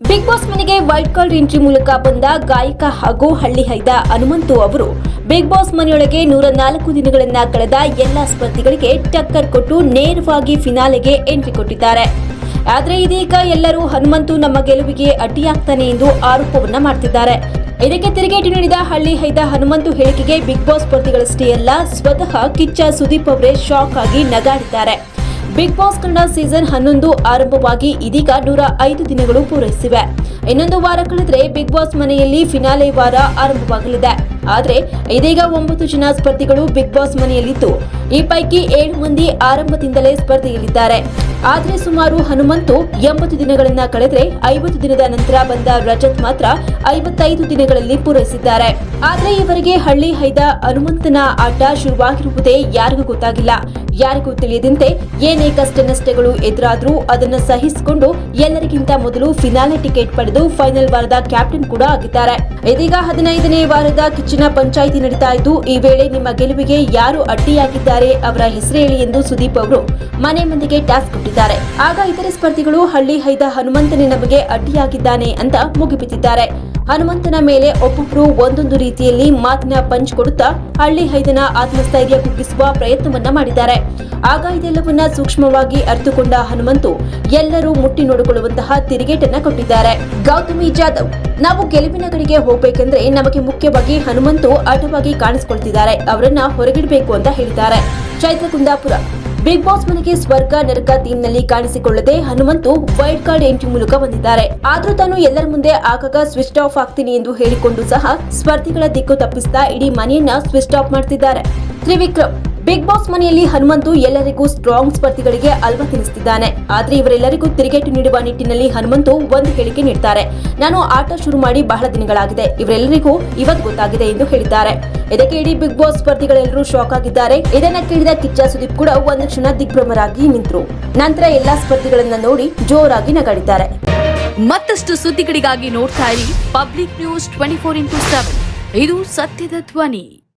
Big Boss ಮನೆಗೆ wild card entry ಮೂಲಕ ಬಂದ ಗಾಯಕ ಹಾಗೂ ಹಳ್ಳಿ ಹೈದ ಹನುಮಂತು ಅವರು ಬಿಗ್ ಬಾಸ್ ಮನೆಯೊಳಗೆ ನೂರ ನಾಲ್ಕು ದಿನಗಳನ್ನ ಕಳೆದ ಎಲ್ಲ ಸ್ಪರ್ಧಿಗಳಿಗೆ ಟಕ್ಕರ್ ಕೊಟ್ಟು ನೇರವಾಗಿ ಫಿನಾಲೆಗೆ ಎಂಟ್ರಿ ಕೊಟ್ಟಿದ್ದಾರೆ. ಆದರೆ ಇದೀಗ ಎಲ್ಲರೂ ಹನುಮಂತು ನಮ್ಮ ಗೆಲುವಿಗೆ ಅಡ್ಡಿಯಾಗ್ತಾನೆ ಎಂದು ಆರೋಪವನ್ನ ಮಾಡ್ತಿದ್ದಾರೆ. ಇದಕ್ಕೆ ತಿರುಗೇಟು ನೀಡಿದ ಹಳ್ಳಿ ಹೈದ ಹನುಮಂತು ಹೇಳಿಕೆಗೆ ಬಿಗ್ ಬಾಸ್ ಸ್ಪರ್ಧಿಗಳಷ್ಟೇ ಅಲ್ಲ, ಸ್ವತಃ ಕಿಚ್ಚ ಸುದೀಪ್ ಅವರೇ ಶಾಕ್ ಆಗಿ ನಗಾಡಿದ್ದಾರೆ. ಬಿಗ್ ಬಾಸ್ ಕನ್ನಡ ಸೀಸನ್ ಹನ್ನೊಂದು ಆರಂಭವಾಗಿ ಇದೀಗ ನೂರ ಐದು ದಿನಗಳು ಪೂರೈಸಿವೆ. ಇನ್ನೊಂದು ವಾರ ಕಳೆದರೆ ಬಿಗ್ ಬಾಸ್ ಮನೆಯಲ್ಲಿ ಫಿನಾಲೆ ವಾರ ಆರಂಭವಾಗಲಿದೆ. ಆದರೆ ಇದೀಗ ಒಂಬತ್ತು ಜನ ಸ್ಪರ್ಧಿಗಳು ಬಿಗ್ ಬಾಸ್ ಮನೆಯಲ್ಲಿದ್ದು, ಈ ಪೈಕಿ ಏಳು ಮಂದಿ ಆರಂಭದಿಂದಲೇ ಸ್ಪರ್ಧೆಯಲ್ಲಿದ್ದಾರೆ. ಆದರೆ ಸುಮಾರು ಹನುಮಂತು ಎಂಬತ್ತು ದಿನಗಳನ್ನ ಕಳೆದರೆ ಐವತ್ತು ದಿನದ ನಂತರ ಬಂದ ರಜತ್ ಮಾತ್ರ ಐವತ್ತೈದು ದಿನಗಳಲ್ಲಿ ಪೂರೈಸಿದ್ದಾರೆ. ಆದರೆ ಇವರಿಗೆ ಹಳ್ಳಿ ಹೈದ ಹನುಮಂತನ ಆಟ ಶುರುವಾಗಿರುವುದೇ ಯಾರಿಗೂ ಗೊತ್ತಾಗಿಲ್ಲ. ಯಾರಿಗೂ ತಿಳಿಯದಂತೆ ಏನೇ ಕಷ್ಟ ನಷ್ಟಗಳು ಎದುರಾದ್ರೂ ಅದನ್ನು ಸಹಿಸಿಕೊಂಡು ಎಲ್ಲರಿಗಿಂತ ಮೊದಲು ಫಿನಾಲೆ ಟಿಕೆಟ್ ಪಡೆದು ಫೈನಲ್ ವಾರದ ಕ್ಯಾಪ್ಟನ್ ಕೂಡ ಆಗಿದ್ದಾರೆ. ಇದೀಗ ಹದಿನೈದನೇ ವಾರದ ಕಿಚ್ಚಿನ ಪಂಚಾಯಿತಿ ನಡೀತಾ ಇದ್ದು, ಈ ವೇಳೆ ನಿಮ್ಮ ಗೆಲುವಿಗೆ ಯಾರು ಅಡ್ಡಿಯಾಗಿದ್ದಾರೆ ಅವರ ಹೆಸರು ಹೇಳಿ ಎಂದು ಸುದೀಪ್ ಅವರು ಮನೆ ಮಂದಿಗೆ ಟಾಸ್ಕ್ ಕೊಟ್ಟಿದ್ದಾರೆ. ಆಗ ಇತರೆ ಸ್ಪರ್ಧಿಗಳು ಹಳ್ಳಿ ಹೈದ ಹನುಮಂತನೇ ನಮಗೆ ಅಡ್ಡಿಯಾಗಿದ್ದಾನೆ ಅಂತ ಮುಗಿಬಿದ್ದಿದ್ದಾರೆ. ಹನುಮಂತನ ಮೇಲೆ ಒಬ್ಬೊಬ್ರು ಒಂದೊಂದು ರೀತಿಯಲ್ಲಿ ಮಾತಿನ ಪಂಚ್ ಕೊಡುತ್ತಾ ಹಳ್ಳಿ ಹೈದನ ಆತ್ಮಸ್ಥೈರ್ಯ ಕುಗ್ಗಿಸುವ ಪ್ರಯತ್ನವನ್ನ ಮಾಡಿದ್ದಾರೆ. ಆಗ ಇದೆಲ್ಲವನ್ನ ಸೂಕ್ಷ್ಮವಾಗಿ ಅರ್ಥಕೊಂಡ ಹನುಮಂತು ಎಲ್ಲರೂ ಮುಟ್ಟಿ ನೋಡಿಕೊಳ್ಳುವಂತಹ ತಿರುಗೇಟನ್ನ ಕೊಟ್ಟಿದ್ದಾರೆ. ಗೌತಮಿ ಜಾಧವ್, ನಾವು ಗೆಲುವಿನ ಕಡೆಗೆ ಹೋಗ್ಬೇಕಂದ್ರೆ ನಮಗೆ ಮುಖ್ಯವಾಗಿ ಹನುಮಂತು ಅಟವಾಗಿ ಕಾಣಿಸಿಕೊಳ್ತಿದ್ದಾರೆ. ಅವರನ್ನ ಹೊರಗಿಡಬೇಕು ಅಂತ ಹೇಳಿದ್ದಾರೆ. ಚೈತ್ರ ಕುಂದಾಪುರ ಬಿಗ್ ಬಾಸ್ ಮನೆಗೆ ಸ್ವರ್ಗ, ನರಕ ನಲ್ಲಿ ಕಾಣಿಸಿಕೊಳ್ಳದೆ ಹನುಮಂತು ವೈಲ್ಡ್ ಕಾರ್ಡ್ ಎಂಟ್ರಿ ಮೂಲಕ ಬಂದಿದ್ದಾರೆ. ಆದ್ರೂ ತಾನು ಎಲ್ಲರ ಮುಂದೆ ಆಗಾಗ ಸ್ವಿಚ್ ಆಫ್ ಆಗ್ತೀನಿ ಎಂದು ಹೇಳಿಕೊಂಡು ಸಹ ಸ್ಪರ್ಧಿಗಳ ದಿಕ್ಕು ತಪ್ಪಿಸ್ತಾ ಇಡೀ ಮನೆಯನ್ನ ಸ್ವಿಚ್ ಆಫ್ ಮಾಡ್ತಿದ್ದಾರೆ. ತ್ರಿವಿಕ್ರಮ್ ಬಿಗ್ ಬಾಸ್ ಮನೆಯಲ್ಲಿ ಹನುಮಂತು ಎಲ್ಲರಿಗೂ ಸ್ಟ್ರಾಂಗ್ ಸ್ಪರ್ಧಿಗಳಿಗೆ ಅಲ್ವ ತಿನ್ನಿಸ್ತಿದ್ದಾನೆ ಆದ್ರೆ ಇವರೆಲ್ಲರಿಗೂ ತಿರುಗೇಟು ನೀಡುವ ನಿಟ್ಟಿನಲ್ಲಿ ಹನುಮಂತು ಒಂದು ಹೇಳಿಕೆ ನೀಡ್ತಾರೆ. ನಾನು ಆಟ ಶುರು ಮಾಡಿ ಬಹಳ ದಿನಗಳಾಗಿದೆ. ಇವರೆಲ್ಲರಿಗೂ ಇವತ್ತು ಗೊತ್ತಾಗಿದೆ ಎಂದು ಹೇಳಿದ್ದಾರೆ. ಇದಕ್ಕೆ ಇಡೀ ಬಿಗ್ ಬಾಸ್ ಸ್ಪರ್ಧಿಗಳೆಲ್ಲರೂ ಶಾಕ್ ಆಗಿದ್ದಾರೆ. ಇದನ್ನ ಕೇಳಿದ ಕಿಚ್ಚ ಸುದೀಪ್ ಕೂಡ ಒಂದು ಕ್ಷಣ ದಿಗ್ಭ್ರಮರಾಗಿ ನಿಂತರು. ನಂತರ ಎಲ್ಲಾ ಸ್ಪರ್ಧಿಗಳನ್ನ ನೋಡಿ ಜೋರಾಗಿ ನಗಾಡಿದ್ದಾರೆ. ಮತ್ತಷ್ಟು ಸುದ್ದಿಗಳಿಗಾಗಿ ನೋಡ್ತಾ ಇರಿ public news twenty four into seven ಇದು ಸತ್ಯದ ಧ್ವನಿ.